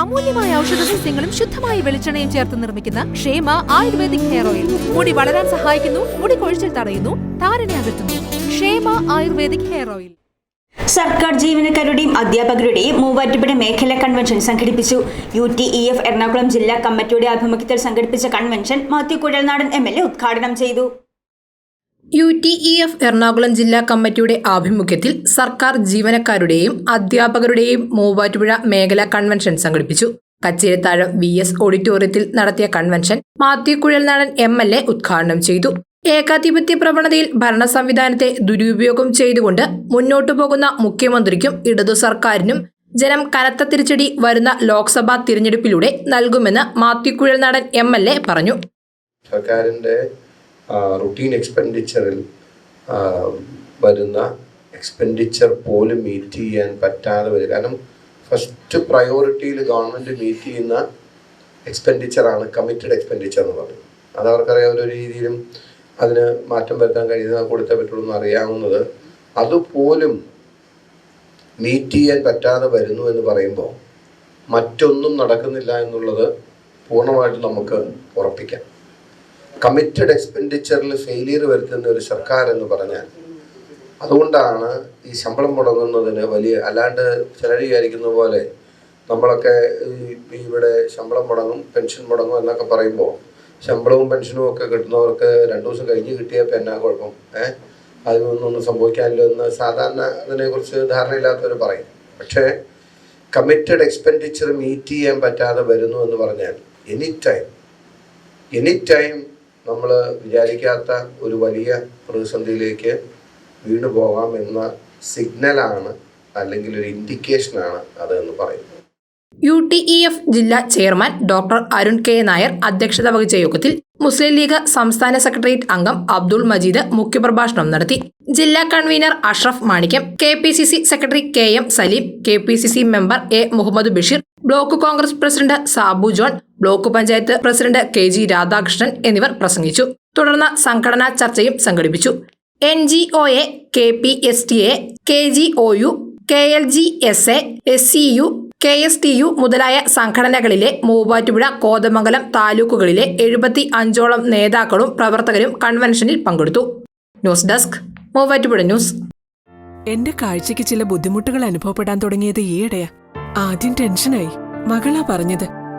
അമൂല്യമായ ഔഷധ സസ്യങ്ങളും ശുദ്ധമായ വെളിച്ചെണ്ണയും ചേർത്ത് നിർമ്മിക്കുന്ന ക്ഷേമ ആയുർവേദിക് ഹെയർ ഓയിൽ. മുടി വളരാൻ സഹായിക്കുന്നു മുടി കൊഴിച്ചിൽ തടയുന്നു താരനെ അകറ്റുന്നു. ക്ഷേമ ആയുർവേദിക് ഹെയർ ഓയിൽ. സർക്കാർ ജീവനക്കാരുടെയും അധ്യാപകരുടെയും മൂവാറ്റുപുഴ മേഖലാ കൺവെൻഷൻ സംഘടിപ്പിച്ചു. U T E F Ernakulam ജില്ലാ കമ്മിറ്റിയുടെ ആഭിമുഖ്യത്തിൽ സംഘടിപ്പിച്ച convention Mathew Kuzhalnadan M L A ഉദ്ഘാടനം ചെയ്തു. U T E F Ernakulam ജില്ലാ കമ്മിറ്റിയുടെ ആഭിമുഖ്യത്തിൽ സർക്കാർ ജീവനക്കാരുടെയും അധ്യാപകരുടെയും മൂവാറ്റുപുഴ മേഖലാ കൺവെൻഷൻ സംഘടിപ്പിച്ചു. കച്ചേരിത്താഴം വി എസ് ഓഡിറ്റോറിയത്തിൽ നടത്തിയ convention Mathew Kuzhalnadan M L A ഉദ്ഘാടനം ചെയ്തു. ഏകാധിപത്യ പ്രവണതയിൽ ഭരണ സംവിധാനത്തെ ദുരുപയോഗം ചെയ്തുകൊണ്ട് മുന്നോട്ടു പോകുന്ന മുഖ്യമന്ത്രിക്കും ഇടതു സർക്കാരിനും ജനം കനത്ത തിരിച്ചടി വരുന്ന ലോക്സഭാ തിരഞ്ഞെടുപ്പിലൂടെ നൽകുമെന്ന് Mathew Kuzhalnadan M L A പറഞ്ഞു. സർക്കാരിന്റെ റുട്ടീൻ എക്സ്പെൻഡിച്ചറിൽ വരുന്ന എക്സ്പെൻഡിച്ചർ പോലും മീറ്റ് ചെയ്യാൻ പറ്റാതെ വരും കാരണം ഫസ്റ്റ് പ്രയോറിറ്റിയിൽ ഗവൺമെന്റ് മീറ്റ് ചെയ്യുന്ന എക്സ്പെൻഡിച്ചറാണ് കമ്മിറ്റഡ് എക്സ്പെൻഡിച്ചർ എന്ന് പറയുന്നത്. അത് അവർക്കറിയാം ഒരു രീതിയിലും അതിന് മാറ്റം വരുത്താൻ കഴിയുന്ന കൊടുത്തേ പറ്റുള്ളൂ എന്ന് അറിയാവുന്നത്. അതുപോലും മീറ്റ് ചെയ്യാൻ പറ്റാതെ വരുന്നു എന്ന് പറയുമ്പോൾ മറ്റൊന്നും നടക്കുന്നില്ല എന്നുള്ളത് പൂർണമായിട്ടും നമുക്ക് ഉറപ്പിക്കാം. കമ്മിറ്റഡ് എക്സ്പെൻഡിച്ചറിൽ ഫെയിലിയർ വരുത്തുന്ന ഒരു സർക്കാർ എന്ന് പറഞ്ഞാൽ അതുകൊണ്ടാണ് ഈ ശമ്പളം മുടങ്ങുന്നതിന് വലിയ അല്ലാണ്ട് ചിലർ വിചാരിക്കുന്ന പോലെ നമ്മളൊക്കെ ഇവിടെ ശമ്പളം മുടങ്ങും പെൻഷൻ മുടങ്ങും എന്നൊക്കെ പറയുമ്പോൾ ശമ്പളവും പെൻഷനും ഒക്കെ കിട്ടുന്നവർക്ക് രണ്ടു ദിവസം കഴിഞ്ഞ് കിട്ടിയാൽ എന്നാ കുഴപ്പം? ഏഹ് അതിനൊന്നും സംഭവിക്കാനില്ല എന്ന് സാധാരണ അതിനെക്കുറിച്ച് ധാരണയില്ലാത്തവർ പറയും. പക്ഷേ കമ്മിറ്റഡ് എക്സ്പെൻഡിച്ചർ മീറ്റ് ചെയ്യാൻ പറ്റാതെ വരുന്നു എന്ന് പറഞ്ഞാൽ എനി ടൈം എനി ടൈം നമ്മൾ വിചാരിക്കാത്ത ഒരു വലിയ പ്രതിസന്ധിയിലേക്ക് വീണു പോകാം എന്ന സിഗ്നലാണ് അല്ലെങ്കിൽ ഒരു ഇൻഡിക്കേഷനാണ് അത് എന്ന് പറയുന്നത്. യു ടി ഇ എഫ് ജില്ലാ chairman doctor Arun K Nair അധ്യക്ഷത വഹിച്ച യോഗത്തിൽ മുസ്ലിം ലീഗ് സംസ്ഥാന സെക്രട്ടേറിയറ്റ് അംഗം അബ്ദുൾ മജീദ് മുഖ്യപ്രഭാഷണം നടത്തി. ജില്ലാ convener Ashraf Manikyam K P C C secretary K M Saleem K P C C member A Muhammad Basheer block Congress president Sabu John block panchayat president K G Radhakrishnan എന്നിവർ പ്രസംഗിച്ചു. തുടർന്ന് സംഘടനാ ചർച്ചയും സംഘടിപ്പിച്ചു. N G O A K P S T A K G O U K L G S A S C U K S T U മുതലായ സംഘടനകളിലെ മൂവാറ്റുപുഴ കോതമംഗലം താലൂക്കുകളിലെ എഴുപത്തി അഞ്ചോളം നേതാക്കളും പ്രവർത്തകരും കൺവെൻഷനിൽ പങ്കെടുത്തു. News desk Muvattupuzha news. എന്റെ കാഴ്ചയ്ക്ക് ചില ബുദ്ധിമുട്ടുകൾ അനുഭവപ്പെടാൻ തുടങ്ങിയത് ഈയിടെയാ. ആദ്യം ടെൻഷനായി. മകളാ പറഞ്ഞത്.